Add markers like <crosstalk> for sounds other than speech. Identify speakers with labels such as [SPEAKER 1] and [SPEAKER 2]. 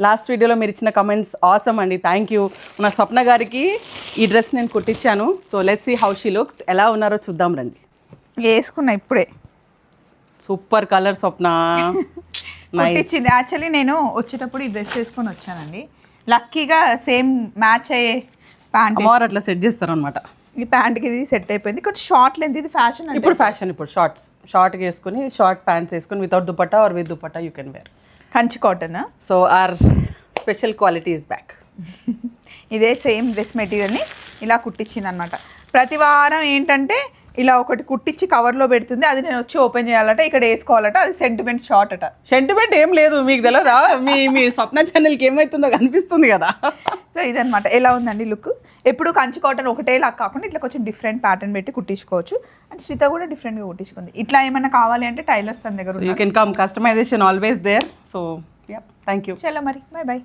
[SPEAKER 1] Last వీడియోలో మీరు ఇచ్చిన కమెంట్స్ ఆసమ్ అండి. థ్యాంక్ యూ మన స్వప్న గారికి ఈ డ్రెస్ నేను కుట్టించాను. So let's see how she looks ఎలా ఉన్నారో చూద్దాం రండి.
[SPEAKER 2] వేసుకున్నా ఇప్పుడే.
[SPEAKER 1] Super colour Swapna. <laughs>
[SPEAKER 2] కుట్టించింది. యాక్చువల్లీ నేను వచ్చేటప్పుడు ఈ డ్రెస్ వేసుకొని వచ్చానండి. లక్కీగా సేమ్ మ్యాచ్ అయ్యే ప్యాంట్
[SPEAKER 1] అట్లా సెట్ చేస్తారనమాట
[SPEAKER 2] ఈ ప్యాంట్కి ఇది సెట్ అయిపోయింది. కొంచెం షార్ట్ లెంత్ ఇది ఫ్యాషన్
[SPEAKER 1] ఇప్పుడు ఫ్యాషన్ ఇప్పుడు షార్ట్స్ షార్ట్ వేసుకొని షార్ట్ ప్యాంట్స్ వేసుకొని without dupatta or with dupatta you can wear
[SPEAKER 2] Kanchi cotton
[SPEAKER 1] so or special quality is back
[SPEAKER 2] ఇదే సేమ్ డ్రెస్ మెటీరియల్ని ఇలా కుట్టించింది అనమాట ప్రతి వారం ఏంటంటే ఇలా ఒకటి కుట్టించి కవర్లో పెడుతుంది. అది నేను వచ్చి ఓపెన్ చేయాలట ఇక్కడ వేసుకోవాలట అది సెంటిమెంట్ షార్ట్ అట.
[SPEAKER 1] సెంటిమెంట్ ఏం లేదు మీకు తెలియదా మీ మీ స్వప్న ఛానల్కి ఏమవుతుందో కనిపిస్తుంది కదా. <laughs>
[SPEAKER 2] సో ఇదనమాట ఎలా ఉందండి లుక్? ఎప్పుడు కంచి కాటన్ ఒకటే లాగా కాకుండా ఇట్లా కొంచెం డిఫరెంట్ ప్యాటర్న్ పెట్టి కుట్టించుకోవచ్చు. అండ్ శ్రీత కూడా డిఫరెంట్గా కుట్టించుకుంది. ఇట్లా ఏమైనా కావాలి అంటే టైలర్స్ తన దగ్గర
[SPEAKER 1] you can come customization always there so ya thank you
[SPEAKER 2] చలో మరి. Bye bye